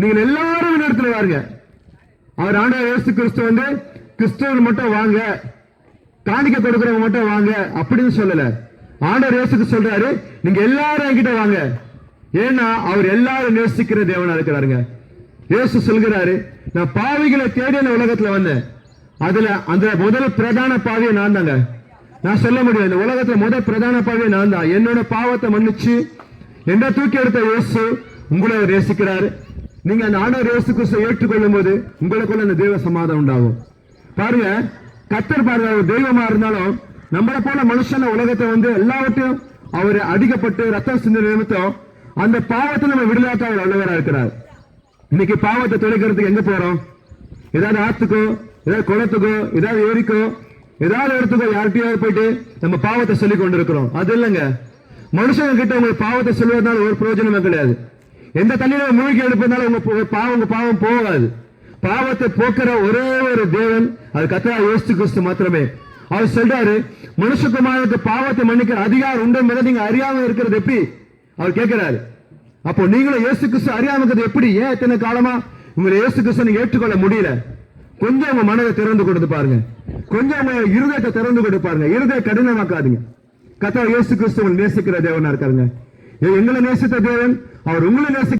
நீங்கள் எல்லாரும் இடத்துல வாருங்க. அவர் ஆண்டவர் இயேசு கிறிஸ்து வந்து கிறிஸ்தவர்கள் மட்டும் வாங்க காணிக்க கொடுக்கிறவங்க மட்டும் வாங்க அப்படின்னு சொல்லல. ஆண்டவர் இயேசுக்கு சொல்றாரு நீங்க எல்லாரும் என்கிட்ட வாங்க. ஏன்னா அவர் எல்லாரும் நேசிக்கிற தேவனா இருக்கிறாருங்க. இயேசு சொல்கிறாரு நான் பாவிகளை தேடி அந்த உலகத்துல வந்தேன். அதுல அந்த முதல் பிரதான பாவியை நான் தாங்க. நான் சொல்ல முடியும் இந்த உலகத்துல முதல் பிரதான பாவியை நான் தான். என்னோட பாவத்தை மன்னிச்சு என்ன தூக்கி எடுத்த இயேசு உங்களை அவர் நேசிக்கிறாரு. நீங்க அந்த ஆண்டவர் இயேசு கிறிஸ்துவை ஏற்றுக்கொள்ளும் போது உங்களுக்குள்ள அந்த தெய்வ சமாதம் உண்டாகும். பாருங்க கத்தர் பாருங்க அவர் தெய்வமா இருந்தாலும் நம்மளை போல மனுஷன உலகத்தை வந்து எல்லாவற்றையும் அவர் அடிக்கப்பட்டு ரத்தம் சிந்த நிமித்தம் அந்த பாவத்தை நம்ம விடுதலாக்க அவர் வல்லவராக இருக்கிறார். இன்னைக்கு பாவத்தை தொலைக்கிறதுக்கு எங்க போறோம்? ஏதாவது ஆத்துக்கோ ஏதாவது குளத்துக்கோ ஏதாவது ஏரிக்கோ ஏதாவது இடத்துக்கோ யார்கிட்டயாவது போயிட்டு நம்ம பாவத்தை சொல்லி கொண்டிருக்கிறோம் அது இல்லைங்க. மனுஷங்க கிட்ட உங்களுக்கு பாவத்தை சொல்வதனால ஒரு பிரயோஜனமே கிடையாது. எந்த தண்ணியில மூழ்கி எடுப்பதனால உங்க பாவம் உங்க பாவம் போகாது. பாவத்தை போக்குற ஒரே ஒரு தேவன் அது கத்தரா யோசித்து கிறிஸ்து மாத்திரமே. அவர் சொல்றாரு மனுஷகுமாரனுக்கு பாவத்தை மன்னிக்கிற அதிகாரம் உண்டு என்பதை நீங்க அறியாம இருக்கிறது எப்படி? அவர் கேட்கிறாரு அப்போ நீங்களும் இயேசு கிறிஸ்து அறியாம இருக்கிறது எப்படி? ஏன் இத்தனை காலமா உங்களை இயேசு கிறிஸ்து நீங்க ஏற்றுக்கொள்ள முடியல? கொஞ்சம் உங்க மனதை திறந்து கொடுத்து பாருங்க. கொஞ்சம் உங்க இருதயத்தை திறந்து கொடுத்து பாருங்க. இருதய கடினமாக்காதீங்க. கத்தா இயேசு கிறிஸ்து உங்களை நேசிக்கிற தேவனா இருக்காருங்க. எங்களை நேசித்த தேவன் அவர் உங்களை நேசிக்க